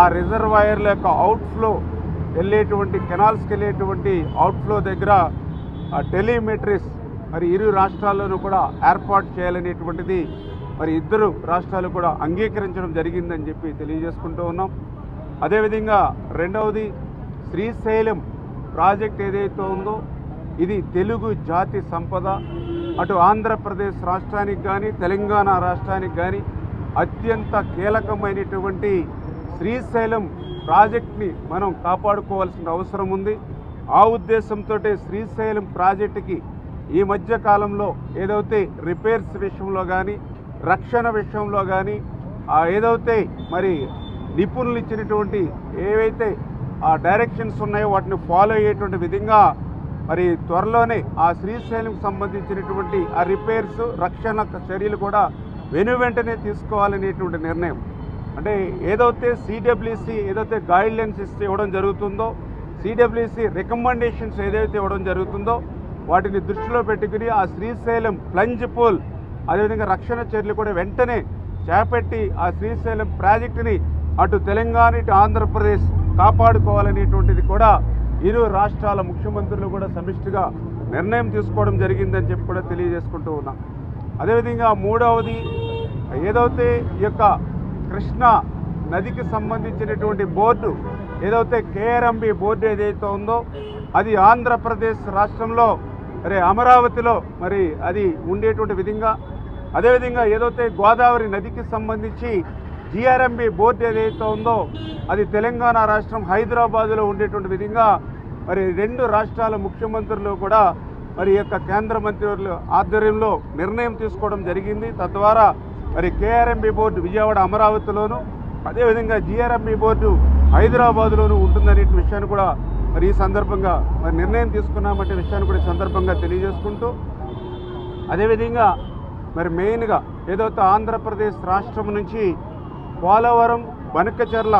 ఆ రిజర్వాయర్ల యొక్క అవుట్ఫ్లో వెళ్ళేటువంటి కెనాల్స్కి వెళ్ళేటువంటి అవుట్ఫ్లో దగ్గర ఆ టెలిమెట్రిస్ మరి ఇరు రాష్ట్రాల్లోనూ కూడా ఏర్పాటు చేయాలనేటువంటిది మరి ఇద్దరు రాష్ట్రాలు కూడా అంగీకరించడం జరిగిందని చెప్పి తెలియజేసుకుంటూ ఉన్నాం. అదేవిధంగా రెండవది శ్రీశైలం ప్రాజెక్ట్ ఏదైతే ఉందో ఇది తెలుగు జాతి సంపద. అటు ఆంధ్రప్రదేశ్ రాష్ట్రానికి కానీ తెలంగాణ రాష్ట్రానికి కానీ అత్యంత కీలకమైనటువంటి శ్రీశైలం ప్రాజెక్ట్ని మనం కాపాడుకోవాల్సిన అవసరం ఉంది. ఆ ఉద్దేశంతో శ్రీశైలం ప్రాజెక్టుకి ఈ మధ్య కాలంలో ఏదైతే రిపేర్స్ విషయంలో కానీ రక్షణ విషయంలో కానీ ఏదైతే మరి నిపుణులు ఇచ్చినటువంటి ఏవైతే ఆ డైరెక్షన్స్ ఉన్నాయో వాటిని ఫాలో అయ్యేటువంటి విధంగా మరి త్వరలోనే ఆ శ్రీశైలంకి సంబంధించినటువంటి ఆ రిపేర్స్ రక్షణ చర్యలు కూడా వెను వెంటనే తీసుకోవాలనేటువంటి నిర్ణయం. అంటే ఏదైతే సిడబ్ల్యూసి ఏదైతే గైడ్ లైన్స్ ఇస్తే ఇవ్వడం జరుగుతుందో సిడబ్ల్యూసి రికమెండేషన్స్ ఏదైతే ఇవ్వడం జరుగుతుందో వాటిని దృష్టిలో పెట్టుకుని ఆ శ్రీశైలం ప్లంజ్ పూల్ అదేవిధంగా రక్షణ చర్యలు కూడా వెంటనే చేపట్టి ఆ శ్రీశైలం ప్రాజెక్టుని అటు తెలంగాణ ఇటు ఆంధ్రప్రదేశ్ కాపాడుకోవాలనేటువంటిది కూడా ఇరు రాష్ట్రాల ముఖ్యమంత్రులు కూడా సమిష్టిగా నిర్ణయం తీసుకోవడం జరిగిందని చెప్పి కూడా తెలియజేసుకుంటూ ఉన్నాం. అదేవిధంగా మూడవది ఏదైతే ఈ యొక్క కృష్ణా నదికి సంబంధించినటువంటి బోర్డు ఏదైతే కేఆర్ఎంబి బోర్డు ఏదైతే ఉందో అది ఆంధ్రప్రదేశ్ రాష్ట్రంలో మరి అమరావతిలో మరి అది ఉండేటువంటి విధంగా. అదేవిధంగా ఏదైతే గోదావరి నదికి సంబంధించి జిఆర్ఎంబి బోర్డు ఏదైతే ఉందో అది తెలంగాణ రాష్ట్రం హైదరాబాదులో ఉండేటువంటి విధంగా మరి రెండు రాష్ట్రాల ముఖ్యమంత్రులు కూడా మరి యొక్క కేంద్ర మంత్రివర్యుల ఆధ్వర్యంలో నిర్ణయం తీసుకోవడం జరిగింది. తద్వారా మరి కేఆర్ఎంబి బోర్డు విజయవాడ అమరావతిలోను అదేవిధంగా జిఆర్ఎంబి బోర్డు హైదరాబాద్లోనూ ఉంటుందనే విషయాన్ని కూడా మరి ఈ సందర్భంగా మరి నిర్ణయం తీసుకున్నామంటే విషయాన్ని కూడా ఈ సందర్భంగా తెలియజేసుకుంటూ అదేవిధంగా మరి మెయిన్గా ఏదైతే ఆంధ్రప్రదేశ్ రాష్ట్రం నుంచి పోలవరం బనకచర్ల